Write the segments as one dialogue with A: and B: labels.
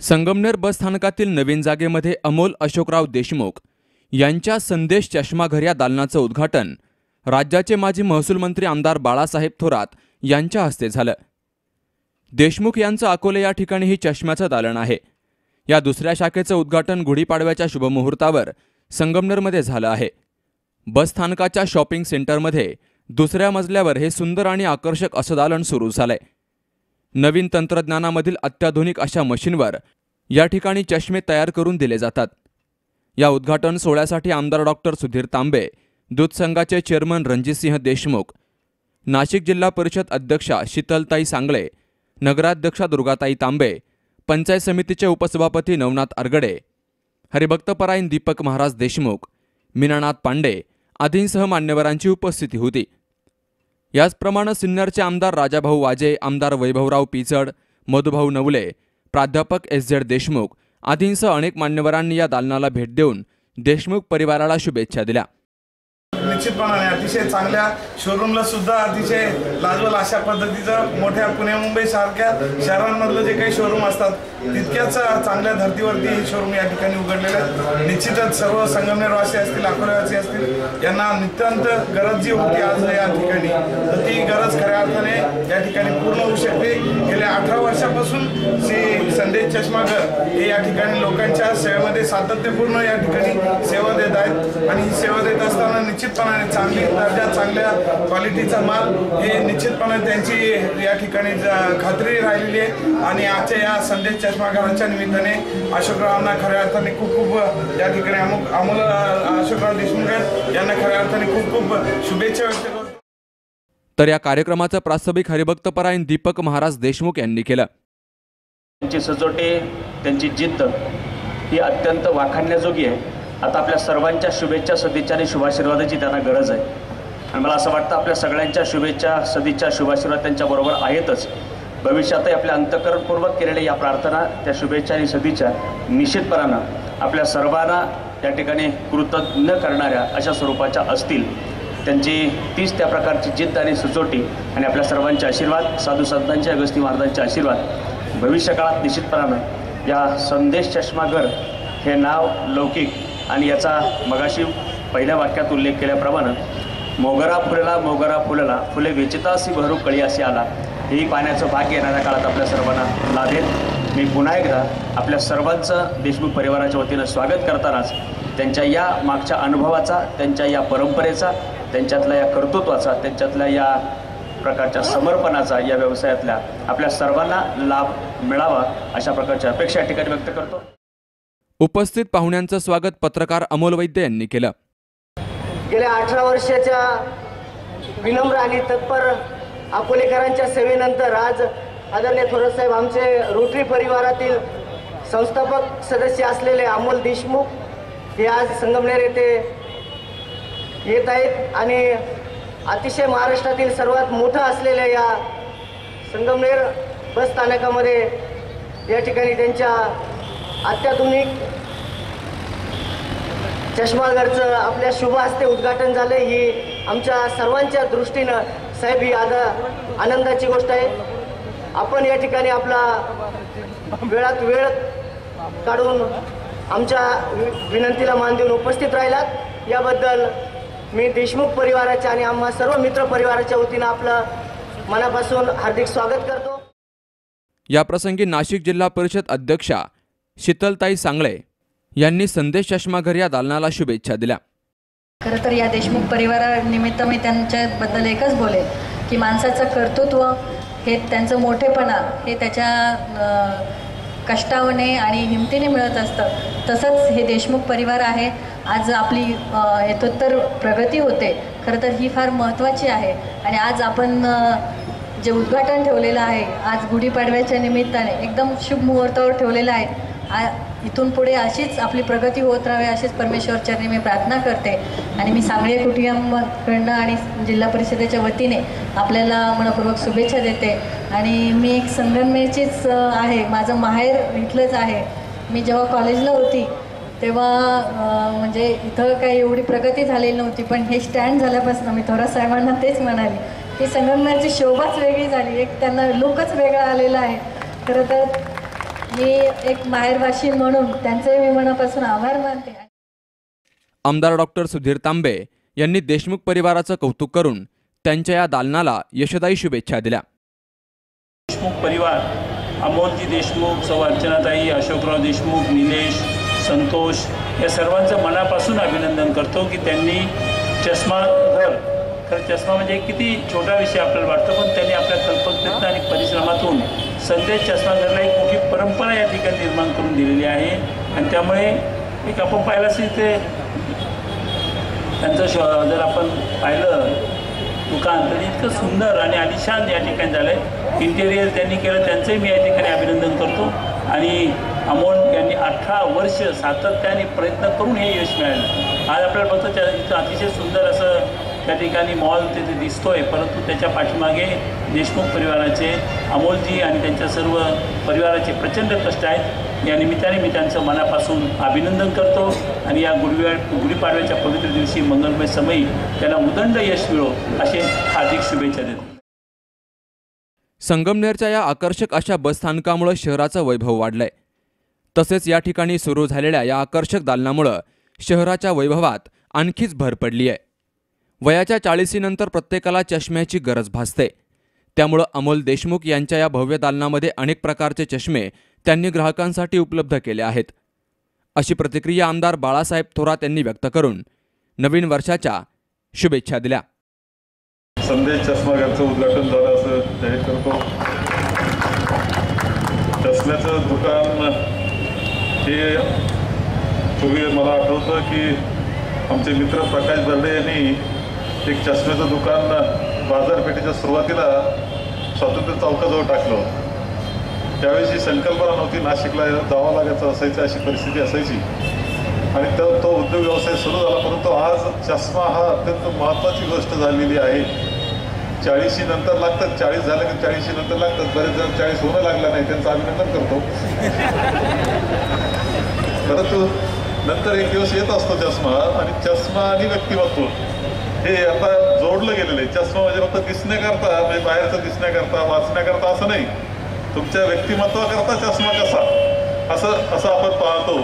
A: संगमनेर बसस्थानकातील नवीन जागेमध्ये अमोल अशोकराव देशमुख यांच्या संदेश चष्माघर या दालनाचं उद्घाटन राज्याचे माजी महसूल मंत्री आमदार बाळासाहेब थोरात यांच्या हस्ते झालं. देशमुख यांचं अकोले या ठिकाणी ही चष्म्याचं दालन आहे. या दुसऱ्या शाखेचं उद्घाटन गुढीपाडव्याच्या शुभमुहूर्तावर संगमनेरमध्ये झालं आहे. बसस्थानकाच्या शॉपिंग सेंटरमध्ये दुसऱ्या मजल्यावर हे सुंदर आणि आकर्षक असं दालन सुरू झालंय. नवीन तंत्रज्ञानामधील अत्याधुनिक अशा मशीनवर या ठिकाणी चष्मे तयार करून दिले जातात. या उद्घाटन सोहळ्यासाठी आमदार डॉक्टर सुधीर तांबे दूध संघाचे चेअरमन रणजितसिंह देशमुख नाशिक जिल्हा परिषद अध्यक्षा शीतलताई सांगळे नगराध्यक्षा दुर्गाताई तांबे पंचायत समितीचे उपसभापती नवनाथ आरगडे हरिभक्तपरायण दीपक महाराज देशमुख मीनानाथ पांडे आदींसह मान्यवरांची उपस्थिती होती. याचप्रमाणे सिन्नरचे आमदार राजाभाऊ वाजे आमदार वैभवराव पिचड मधुभाऊ नवले प्राध्यापक एस झेड देशमुख आदींसह अनेक मान्यवरांनी या दालनाला भेट देऊन देशमुख परिवाराला शुभेच्छा दिल्या.
B: निश्चितपणाने अतिशय चांगल्या शोरूमला सुद्धा अतिशय लाजवल अशा पद्धतीचं मोठ्या पुणे मुंबई सारख्या शहरांमधलं जे काही शोरूम असतात तितक्याच चांगल्या धर्तीवरती हे शोरूम या ठिकाणी उघडलेले आहेत निश्चितच सर्व संगमनेरवासी असतील अकोल्यावासी असतील यांना नितांत गरज जी होती आज या ठिकाणी तर ती गरज खऱ्या अर्थाने या ठिकाणी पूर्ण शकते गेल्या अठरा वर्षापासून श्री संदेश चष्मागर हे या ठिकाणी लोकांच्या सेवेमध्ये सातत्यपूर्ण या ठिकाणी सेवा देत आहेत. आणि ही सेवा देत असताना निश्चितपणाने चांगली दर्जा चांगल्या क्वालिटीचा माल हे निश्चितपणे त्यांची या ठिकाणी खात्री राहिलेली आहे. आणि आजच्या या संदेश चष्माघरांच्या निमित्ताने अशोकरावांना खऱ्या अर्थाने खूप खूप या ठिकाणी अमुक अमोल अशोकराव देशमुख यांना खऱ्या अर्थाने खूप खूप शुभेच्छा व्यक्त करतो.
A: तर या कार्यक्रमाचं प्रास्ताविक हरिभक्तपरायण दीपक महाराज देशमुख यांनी केलं.
C: त्यांची सचोटे त्यांची जिद्द ही अत्यंत वाखाणण्याजोगी आहे. आता आपल्या सर्वांच्या शुभेच्छा सदिच्छा आणि शुभाशीर्वादाची त्यांना गरज आहे. आणि मला असं वाटतं आपल्या सगळ्यांच्या शुभेच्छा सदिच्छा शुभाशीर्वाद त्यांच्याबरोबर आहेतच. भविष्यातही आपल्या अंतकरणपूर्वक केलेल्या या प्रार्थना त्या शुभेच्छा आणि सदिच्छा निश्चितपणानं आपल्या सर्वांना त्या ठिकाणी कृतज्ञ करणाऱ्या अशा स्वरूपाच्या असतील. त्यांची तीच त्या प्रकारची जिद्द आणि सुचोटी आणि आपल्या सर्वांचे आशीर्वाद साधू संतांचे अगस्ती महाराजांचे आशीर्वाद. भविष्यकाळात निश्चितपणानं या संदेश चष्मागर हे नाव लौकिक आणि याचा मगाशी पहिल्या वाक्यात उल्लेख केल्याप्रमाणे मोगरा फुलला मोगरा फुलला फुले वेचितासी भरू कळी असे आला. हेही पाण्याचं भाग्य येणाऱ्या काळात आपल्या सर्वांना लाभेल. मी पुन्हा एकदा आपल्या सर्वांचं देशमुख परिवाराच्या वतीनं स्वागत करतानाच त्यांच्या या मागच्या अनुभवाचा त्यांच्या या परंपरेचा त्यांच्यातल्या या कर्तृत्वाचा त्यांच्यातल्या या प्रकारच्या समर्पणाचा या व्यवसायातल्या आपल्या सर्वांना लाभ मिळावा अशा प्रकारच्या अपेक्षा या ठिकाणी व्यक्त करतो.
A: उपस्थित पाहुण्यांचं स्वागत पत्रकार अमोल वैद्य यांनी केलं.
D: गेल्या अठरा वर्षाच्या विनम्र आणि तत्पर अकोलेकरांच्या सेवेनंतर आज आदरणीय थोरातसाहेब आमचे रोटरी परिवारातील संस्थापक सदस्य असलेले अमोल देशमुख हे आज संगमनेर येथे येत आहेत आणि अतिशय महाराष्ट्रातील सर्वात मोठं असलेल्या या संगमनेर बस स्थानकामध्ये या ठिकाणी त्यांच्या अत्याधुनिक चष्माघरचं आपल्या शुभ हस्ते उद्घाटन झालं ही आमच्या सर्वांच्या दृष्टीनं साहेब ही आता आनंदाची गोष्ट आहे. आपण या ठिकाणी आपला वेळात वेळ काढून आमच्या वि- विनंतीला मान देऊन उपस्थित राहिलात. याबद्दल मी देशमुख परिवाराच्या आणि आम्हा सर्व मित्र परिवाराच्या वतीनं आपलं मनापासून हार्दिक स्वागत करतो.
A: याप्रसंगी नाशिक जिल्हा परिषद अध्यक्षा शीतलताई सांगळे यांनी संदेश चष्माघर या दालनाला शुभेच्छा दिल्या.
E: खरं तर या देशमुख परिवारानिमित्त मी त्यांच्याबद्दल एकच बोलेल की माणसाचं कर्तृत्व हे त्यांचं मोठेपणा हे त्याच्या कष्टावने आणि हिमतीने मिळत असतं. तसंच हे देशमुख परिवार आहे. आज आपली हेतोत्तर प्रगती होते. खरं तर ही फार महत्त्वाची आहे. आणि आज आपण जे उद्घाटन ठेवलेलं आहे आज गुढीपाडव्याच्या निमित्ताने एकदम शुभ मुहूर्तावर ठेवलेलं आहे. आ इथून पुढे अशीच आपली प्रगती होत राहावी अशीच परमेश्वरचरणी मी प्रार्थना करते. आणि मी सांगळे कुटुंबाकडनं आणि जिल्हा परिषदेच्या वतीने आपल्याला मनपूर्वक शुभेच्छा देते. आणि मी एक संगमनेरचीच आहे. माझं माहेर इथलंच आहे. मी जेव्हा कॉलेजला होती तेव्हा म्हणजे इथं काही एवढी प्रगती झालेली नव्हती पण हे स्टँड झाल्यापासून मी थोरा साहेबांना तेच म्हणाली की संगमनेरची शोभाच वेगळी झाली. एक त्यांना लुकच वेगळा आलेला आहे. खरं तर मी एक माहेरवाशी म्हणून त्यांचे मी मनापासून आभार मानते.
A: आमदार डॉक्टर सुधीर तांबे यांनी देशमुख परिवाराचं कौतुक करून त्यांच्या या दालनाला यशदायी शुभेच्छा दिल्या.
F: देशमुख परिवार अमोलजी देशमुख सौ अर्चनाताई अशोकराव देशमुख निलेश संतोष या सर्वांचं मनापासून अभिनंदन करतो की त्यांनी चष्मा घर कारण चष्मा म्हणजे किती छोटा विषय आपल्याला वाटतो पण त्यांनी आपल्या कल्पकतेतनं आणि परिश्रमातून संदेश चष्माघरला एक मोठी परंपरा या ठिकाणी निर्माण करून दिलेली आहे. आणि त्यामुळे एक आपण पाहिलं असेल ते त्यांचं श जर आपण पाहिलं दुकान तर इतकं सुंदर आणि आलिशान या ठिकाणी झालं आहे इंटेरियर त्यांनी केलं त्यांचंही मी या ठिकाणी अभिनंदन करतो. आणि अमोल यांनी अठरा वर्ष सातत्याने प्रयत्न करून हे यश मिळालं. आज आपल्याला फक्त त्या इथं अतिशय सुंदर असं त्या ठिकाणी मॉल तिथे दिसतोय. परंतु त्याच्या पाठीमागे देशमुख परिवाराचे अमोलजी आणि त्यांच्या सर्व परिवाराचे प्रचंड कष्ट आहेत. या निमित्ताने मी त्यांचं मनापासून अभिनंदन करतो आणि या गुढी गुढीपाडव्याच्या पवित्र दिवशी मंगलमय समयी त्यांना उदंड यश मिळो असे हार्दिक शुभेच्छा देतो.
A: संगमनेरच्या या आकर्षक अशा बसस्थानकामुळं शहराचं वैभव वाढलंय. तसेच या ठिकाणी सुरू झालेल्या या आकर्षक दालनामुळं शहराच्या वैभवात आणखीच भर पडली आहे वयाच्या चाळीसीनंतर प्रत्येकाला चष्म्याची गरज भासते. त्यामुळं अमोल देशमुख यांच्या या भव्य दालनामध्ये अनेक प्रकारचे चष्मे त्यांनी ग्राहकांसाठी उपलब्ध केले आहेत. अशी प्रतिक्रिया आमदार बाळासाहेब थोरात यांनी व्यक्त करून नवीन वर्षाच्या शुभेच्छा दिल्या.
G: संदेश चष्माघरचं उद्घाटन झालं असं जाहीर करतो. चष्म्याचं दुकान हे पूर्वी मला आठवतं की आमचे मित्र प्रकाश बर्डे यांनी एक चष्म्याचं दुकान बाजारपेठेच्या सुरुवातीला स्वातंत्र्य चौकाजवळ टाकलं त्यावेळेस ही संकल्पना नव्हती नाशिकला जावं लागायचं असायचं अशी परिस्थिती असायची. आणि तो तो उद्योग व्यवसाय सुरू झाला परंतु आज चष्मा हा अत्यंत महत्त्वाची गोष्ट झालेली आहे. चाळीशी नंतर लागतात चाळीस झालं की चाळीशी नंतर लागतात बरेच जण चाळीस होणं लागलं नाही त्यांचं अभिनंदन करतो. परंतु नंतर एक दिवस येत असतो चष्मा आणि चष्मा आणि व्यक्तिमत्व. हे आता जोडलं गेलेलं आहे. चष्मा म्हणजे फक्त दिसण्याकरता म्हणजे बाहेरचं दिसण्याकरता वाचण्याकरता असं नाही. तुमच्या व्यक्तिमत्वाकरता चष्मा कसा? असं असं आपण पाहतो.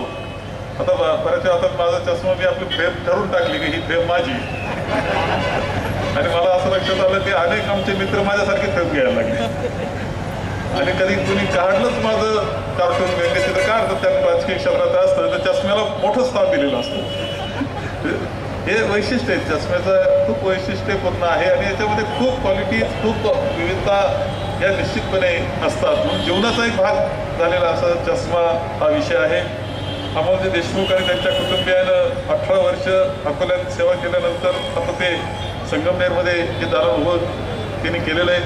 G: आता बऱ्याच आता माझा चष्मा मी आपली फ्रेम ठरवून टाकली की ही फ्रेम माझी. आणि मला असं लक्षात आलं की अनेक आमचे मित्र माझ्यासारखे फ्रेम घ्यायला लागले. आणि कधी कुणी काढलंच माझं कार्टून व्यंगचित्र काढतं त्या राजकीय क्षेत्रात असतं तर चष्म्याला मोठं स्थान दिलेलं असतं. हे वैशिष्ट्य आहे चष्म्याचं खूप वैशिष्ट्यपूर्ण आहे आणि याच्यामध्ये खूप क्वालिटी खूप विविधता या निश्चितपणे असतात. म्हणून जीवनाचा एक भाग झालेला असा चष्मा हा विषय आहे. अमोलजी देशमुख आणि त्यांच्या कुटुंबियानं अठरा वर्ष अकोल्यात सेवा केल्यानंतर आता ते संगमनेरमध्ये जे दालन उभं त्यांनी केलेलं आहे.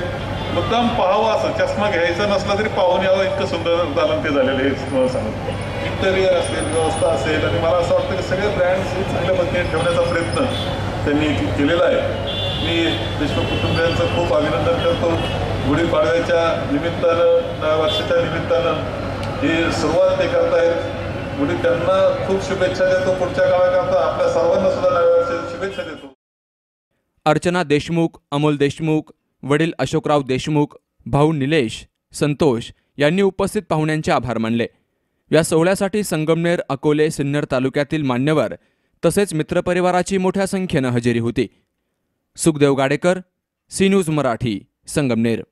G: मुद्दाम पाहावं असं. चष्मा घ्यायचा नसला तरी पाहून यावं. इतकं सुंदर दालन ते झालेलं आहे तुम्हाला सांगतो. इंटेरियर असेल व्यवस्था असेल आणि मला असं वाटतं की सगळे ब्रँड्स हे चांगल्या पद्धतीने ठेवण्याचा प्रयत्न त्यांनी केलेला आहे. मी देशमुख कुटुंबियांचं खूप अभिनंदन करतो. गुढीपाडव्याच्या निमित्तानं नव्या वर्षाच्या निमित्तानं हे सुरुवात ते करतायत गुढी त्यांना खूप शुभेच्छा देतो. पुढच्या काळाकरता आपल्या सर्वांना सुद्धा नव्या वर्षाच्या शुभेच्छा देतो.
A: अर्चना देशमुख अमोल देशमुख वडील अशोकराव देशमुख भाऊ निलेश संतोष यांनी उपस्थित पाहुण्यांचे आभार मानले. या सोहळ्यासाठी संगमनेर अकोले सिन्नर तालुक्यातील मान्यवर तसेच मित्रपरिवाराची मोठ्या संख्येनं हजेरी होती. Sukhdev Gadekar C news Marathi Sangamner.